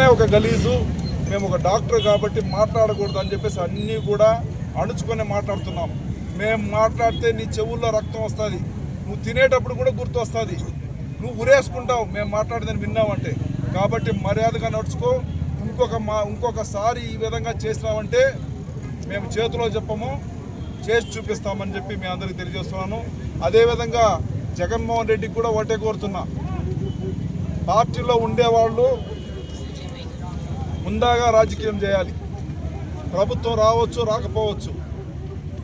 ఒక గలీజు మేము ఒక డాక్టర్ కాబట్టి మాట్లాడకూడదు అని చెప్పేసి అన్నీ కూడా అణుచుకొని మాట్లాడుతున్నాం. మేము మాట్లాడితే నీ చెవుల్లో రక్తం వస్తుంది. నువ్వు తినేటప్పుడు కూడా గుర్తు వస్తుంది నువ్వు ఉరేసుకుంటావు. మేము మాట్లాడేదని విన్నావంటే కాబట్టి మర్యాదగా నడుచుకో. ఇంకొక మా ఇంకొకసారి ఈ విధంగా చేసినావంటే మేము చేతిలో చెప్పము. చేసి చూపిస్తామని చెప్పి మీ అందరికీ తెలియజేస్తున్నాను. అదేవిధంగా జగన్మోహన్ రెడ్డికి కూడా ఒకటే కోరుతున్నా. పార్టీలో ఉండేవాళ్ళు హుందాగా రాజకీయం చేయాలి. ప్రభుత్వం రావచ్చు రాకపోవచ్చు.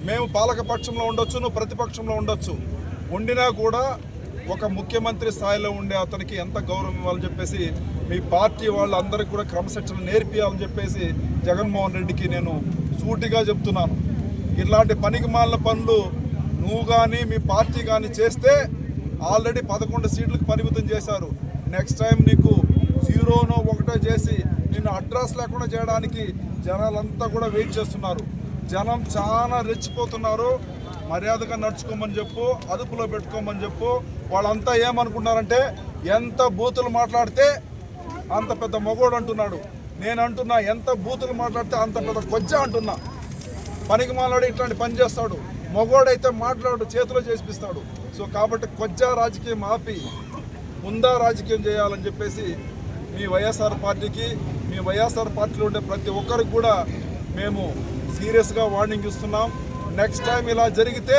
మేము పాలకపక్షంలో ఉండొచ్చు నువ్వు ప్రతిపక్షంలో ఉండొచ్చు. ఉండినా కూడా ఒక ముఖ్యమంత్రి స్థాయిలో ఉండే అతనికి ఎంత గౌరవం ఇవ్వాలని చెప్పేసి మీ పార్టీ వాళ్ళందరికీ కూడా క్రమశిక్షణ నేర్పియాలని చెప్పేసి జగన్మోహన్ రెడ్డికి నేను సూటిగా చెప్తున్నాను. ఇలాంటి పనికి మాలిన పనులు నువ్వు కానీ మీ పార్టీ కానీ చేస్తే ఆల్రెడీ పదకొండు సీట్లకు పరిమితం చేశారు. నెక్స్ట్ టైం నీకు జీరోనో ఒకటో చేసి నిన్ను అడ్రస్ లేకుండా చేయడానికి జనాలంతా కూడా వెయిట్ చేస్తున్నారు. జనం చాలా రెచ్చిపోతున్నారు. మర్యాదగా నడుచుకోమని చెప్పు అదుపులో పెట్టుకోమని చెప్పు. వాళ్ళంతా ఏమనుకున్నారంటే ఎంత బూతులు మాట్లాడితే అంత పెద్ద మగోడు అంటున్నాడు. నేను అంటున్నా ఎంత బూతులు మాట్లాడితే అంత పెద్ద కొజ్జ అంటున్నా. పనికి మాలాడు ఇట్లాంటి పని చేస్తాడు. మగోడైతే మాట్లాడు చేతిలో చేసిపిస్తాడు. సో కాబట్టి కొజ్జా రాజకీయం ఆపి ముందా రాజకీయం చేయాలని చెప్పేసి మీ వైఎస్ఆర్ పార్టీకి మీ వైఎస్ఆర్ పార్టీలో ఉండే ప్రతి ఒక్కరికి కూడా మేము సీరియస్గా వార్నింగ్ ఇస్తున్నాం. నెక్స్ట్ టైం ఇలా జరిగితే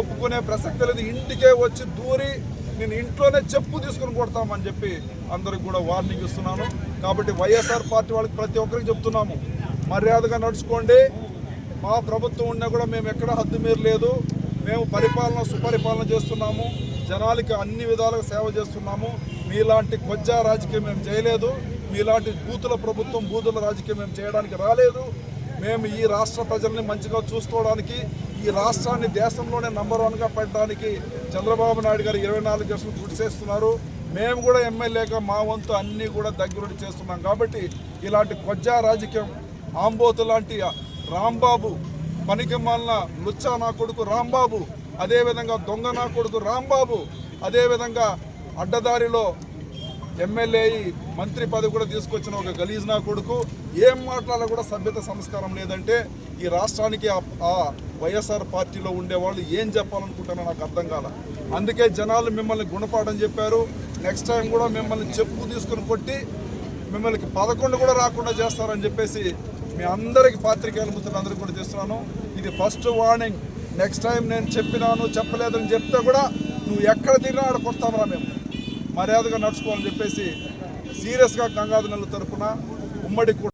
ఒప్పుకునే ప్రసక్తి లేదు. ఇంటికే వచ్చి దూరి నేను ఇంట్లోనే చెప్పు తీసుకుని కొడతామని చెప్పి అందరికి కూడా వార్నింగ్ ఇస్తున్నాను. కాబట్టి వైఎస్ఆర్ పార్టీ వాళ్ళకి ప్రతి ఒక్కరికి చెప్తున్నాము. మర్యాదగా నడుచుకోండి. మా ప్రభుత్వం ఉన్నా కూడా మేము ఎక్కడ హద్దు మీరు లేదు మేము పరిపాలన సుపరిపాలన చేస్తున్నాము. జనాలకి అన్ని విధాలుగా సేవ చేస్తున్నాము. మీలాంటి కొజ్జా రాజకీయం మేము చేయలేదు. మీలాంటి బూతుల ప్రభుత్వం బూతుల రాజకీయం మేము చేయడానికి రాలేదు. మేము ఈ రాష్ట్ర ప్రజల్ని మంచిగా చూసుకోవడానికి ఈ రాష్ట్రాన్ని దేశంలోనే నంబర్ వన్గా పెట్టడానికి చంద్రబాబు నాయుడు గారు ఇరవై నాలుగు గంటలు కృషి చేస్తున్నారు. మేము కూడా ఎమ్మెల్యేగా మా వంతు అన్నీ కూడా దగ్గరుండి చేస్తున్నాం కాబట్టి ఇలాంటి కొజ్జా రాజకీయం ఆంబోతు లాంటి రాంబాబు పనికి లుచ్చా నా కొడుకు రాంబాబు అదేవిధంగా దొంగ నా కొడుకు రాంబాబు అదేవిధంగా అడ్డదారిలో ఎమ్మెల్యే మంత్రి పదవి కూడా తీసుకొచ్చిన ఒక గలీజ్ నా కొడుకు ఏం మాట్లాడాలో కూడా సభ్యత సంస్కారం లేదంటే ఈ రాష్ట్రానికి ఆ- ఆ వైఎస్ఆర్ పార్టీలో ఉండేవాళ్ళు ఏం చెప్పాలనుకుంటారో నాకు అర్థం కాల. అందుకే జనాలు మిమ్మల్ని గుణపాఠం చెప్పారు. నెక్స్ట్ టైం కూడా మిమ్మల్ని చెప్పు తీసుకుని కొట్టి మిమ్మల్ని పదకొండు కూడా రాకుండా చేస్తారని చెప్పేసి మీ అందరికి పాత్రికేయుల మిత్రులందరికీ కూడా చేస్తున్నాను ఇది ఫస్ట్ వార్నింగ్ నెక్స్ట్ టైం నేను చెప్పినాను చెప్పలేదని చెప్తే కూడా నువ్వు ఎక్కడ తిరిగినా ఆడ కొడతామరా మేము. మర్యాదగా నడుచుకోవాలని చెప్పేసి సీరియస్గా గంగాధర్ తరఫున ఉమ్మడి కూడా